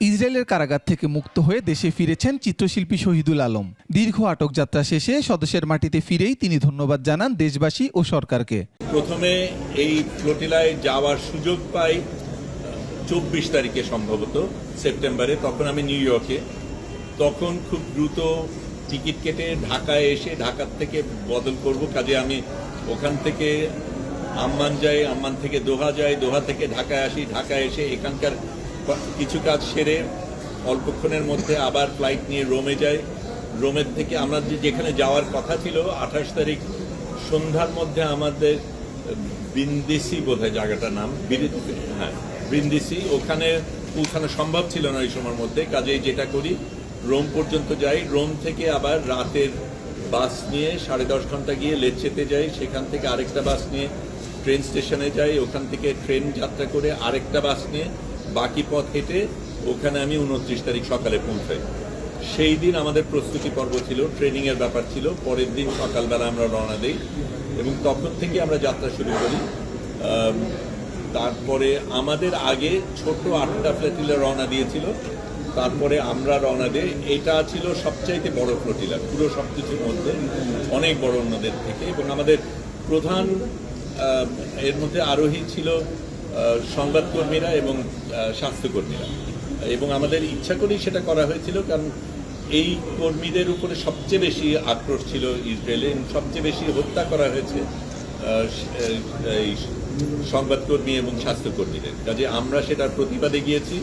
ইসরায়েলের কারাগার থেকে মুক্ত হয়ে দেশে ফিরেছেন চিত্রশিল্পী শহীদুল আলম। দীর্ঘ আটক যাত্রা শেষে স্বদেশের মাটিতে ফিরেই তিনি ধন্যবাদ জানান দেশবাসী ও সরকারকে। প্রথমে এই ফ্লোটিলায় যাওয়ার সুযোগ পাই চব্বিশ তারিখে সম্ভবত, সেপ্টেম্বরে, তখন আমি নিউ ইয়র্কে। তখন খুব দ্রুত টিকিট কেটে ঢাকায় এসে ঢাকার থেকে বদল করব, কাজে আমি ওখান থেকে আম্মান যাই, আম্মান থেকে দোহা যাই, দোহা থেকে ঢাকায় আসি, ঢাকায় এসে এখানকার কিছু কাজ সেরে অল্পক্ষণের মধ্যে আবার ফ্লাইট নিয়ে রোমে যাই। রোমের থেকে আমরা যেখানে যাওয়ার কথা ছিল, আঠাশ তারিখ সন্ধ্যার মধ্যে আমাদের বিন্দিসি বোধহয় জায়গাটার নাম। হ্যাঁ বিন্দিসি। ওখানে পৌঁছানো সম্ভব ছিল না এই সময়ের মধ্যে। কাজেই যেটা করি, রোম পর্যন্ত যাই। রোম থেকে আবার রাতের বাস নিয়ে সাড়ে দশ ঘণ্টা গিয়ে লেচ্ছেতে যাই। সেখান থেকে আরেকটা বাস নিয়ে ট্রেন স্টেশনে যাই। ওখান থেকে ট্রেন যাত্রা করে আরেকটা বাস নিয়ে বাকি পথ হেঁটে ওখানে আমি উনত্রিশ তারিখ সকালে পৌঁছাই। সেই দিন আমাদের প্রস্তুতি পর্ব ছিল ট্রেনিং এর ব্যাপার ছিল। পরের দিন সকালবেলা আমরা রওনা দিই এবং তখন থেকে আমরা যাত্রা শুরু করি। তারপরে আমাদের আগে ছোট আটটা ফ্ল্যাটিলা রওনা দিয়েছিল। তারপরে আমরা রওনা দিই। এটা ছিল সবচাইতে বড় ফ্লোটিলা পুরো সব কিছুর মধ্যে অনেক বড় অন্যদের থেকে এবং আমাদের প্রধান এর মধ্যে আরোহী ছিল সংবাদকর্মীরা এবং স্বাস্থ্যকর্মীরা। এবং আমাদের ইচ্ছা করেই সেটা করা হয়েছিল, কারণ এই কর্মীদের উপরে সবচেয়ে বেশি আক্রোশ ছিল ইসরায়েলে সবচেয়ে বেশি হত্যা করা হয়েছে এই সংবাদকর্মী এবং স্বাস্থ্যকর্মীদের। কাজে আমরা সেটার প্রতিবাদে গিয়েছি।